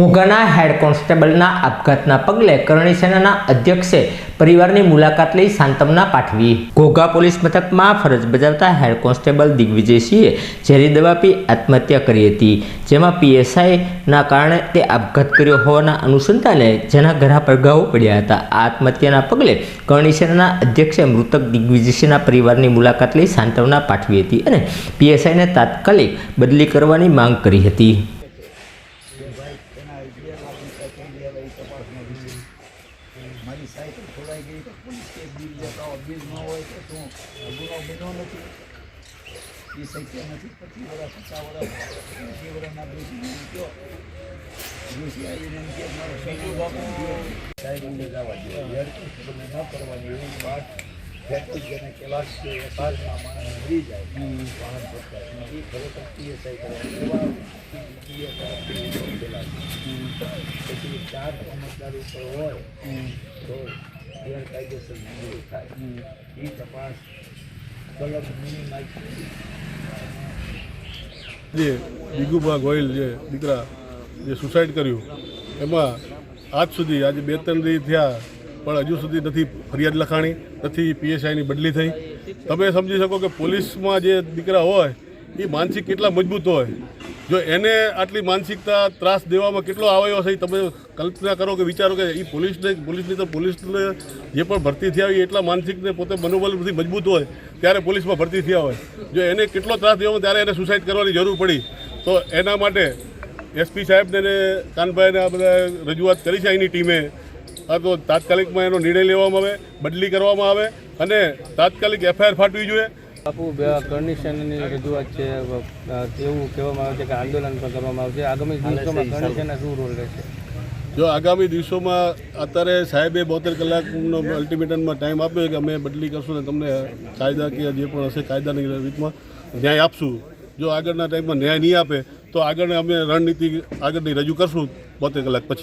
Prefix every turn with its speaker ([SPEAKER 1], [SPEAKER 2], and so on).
[SPEAKER 1] ઘોઘાના હેડ કોન્સ્ટેબલના આપઘાતના પગલે કરણી સેનાના અધ્યક્ષે પરિવારની મુલાકાત લઈ સાંત્વના પાઠવી. ઘોઘા પોલીસ મથકમાં ફરજ બજાવતા હેડ કોન્સ્ટેબલ દિગ્વિજયસિંહે ઝેરી દવા પી આત્મહત્યા કરી હતી, જેમાં પીએસઆઈના કારણે તે આપઘાત કર્યો હોવાના અનુસંધાને જેના ઘણા પડઘાઓ પડ્યા હતા. આ આત્મહત્યાના પગલે કરણી સેનાના અધ્યક્ષે મૃતક દિગ્વિજયસિંહના પરિવારની મુલાકાત લઈ સાંત્વના પાઠવી હતી અને પીએસઆઈને તાત્કાલિક બદલી કરવાની માંગ કરી હતી.
[SPEAKER 2] મારી સાયકલ ખોલાઈ ગઈ. તો પોલીસ કેસ બિલ લેતા બિલ ન હોય તો શું? ગુનો બન્યો નથી. એ શક્ય નથી. પચીસ વર્ષ પચાસ વર્ષ પચીસ વર્ષના દોષી કયો? દોષી આવીને એમ કે મારો શરીર બાપુ? જવા દો. ન કરવાની એવી વાત. વ્યક્તિગત જેને છે કે સાતમાં માણસ મરી જાય. વાહન પકડાય એ ખરેખર પીએસઆઈ કરે. એવા PSI પેલા પછી ચાર સમજદાર ઉપર હોય તો ગેરકાયદેસર મંજૂરી થાય. એ તપાસ કલમ
[SPEAKER 3] જે દિગુભા ગોયલ જે દીકરા જે સુસાઇડ કર્યું એમાં આજ સુધી આજે બે ત્રણ દી થયા પણ હજુ સુધી નથી ફરિયાદ લખાણી નથી પીએસઆઈની બદલી થઈ. તમે સમજી શકો કે પોલીસમાં જે દીકરા હોય એ માનસિક કેટલા મજબૂત હોય. જો એને આટલી માનસિકતા ત્રાસ દેવામાં કેટલો આવ્યો હશે તમે કલ્પના કરો કે વિચારો કે એ પોલીસને, પોલીસની તો પોલીસને જે પણ ભરતી થયા હોય એટલા માનસિકને પોતે મનોબલથી મજબૂત હોય ત્યારે પોલીસમાં ભરતી થયા હોય. જો એને કેટલો ત્રાસ દેવામાં ત્યારે એને સુસાઇડ કરવાની જરૂર પડી. તો એના માટે એસપી સાહેબને કાનભાઈને આ બધા રજૂઆત કરી છે અહીંની ટીમે. તો તાત્કાલિકમાં એનો નિર્ણય લેવામાં આવે, બદલી કરવામાં આવે અને તાત્કાલિક એફઆઈઆર ફાટવી જોઈએ.
[SPEAKER 4] બાપુ કન્ડિશનની રજૂઆત છે એવું કહેવામાં આવે છે કે આંદોલન પણ કરવામાં આવશે. આગામી દિવસોમાં કન્ડિશનના શું રોલ રહેશે?
[SPEAKER 3] જો આગામી દિવસોમાં અત્યારે સાહેબે બોતેર કલાકનો અલ્ટિમેટમમાં ટાઈમ આપ્યો કે અમે બદલી કરશું ને તમને કાયદાકીય જે પણ હશે કાયદાની રીતમાં ન્યાય આપશું. જો આગળના ટાઈમમાં ન્યાય નહીં આપે તો આગળ અમે રણનીતિ આગળની રજૂ કરશું બોતેર કલાક પછી.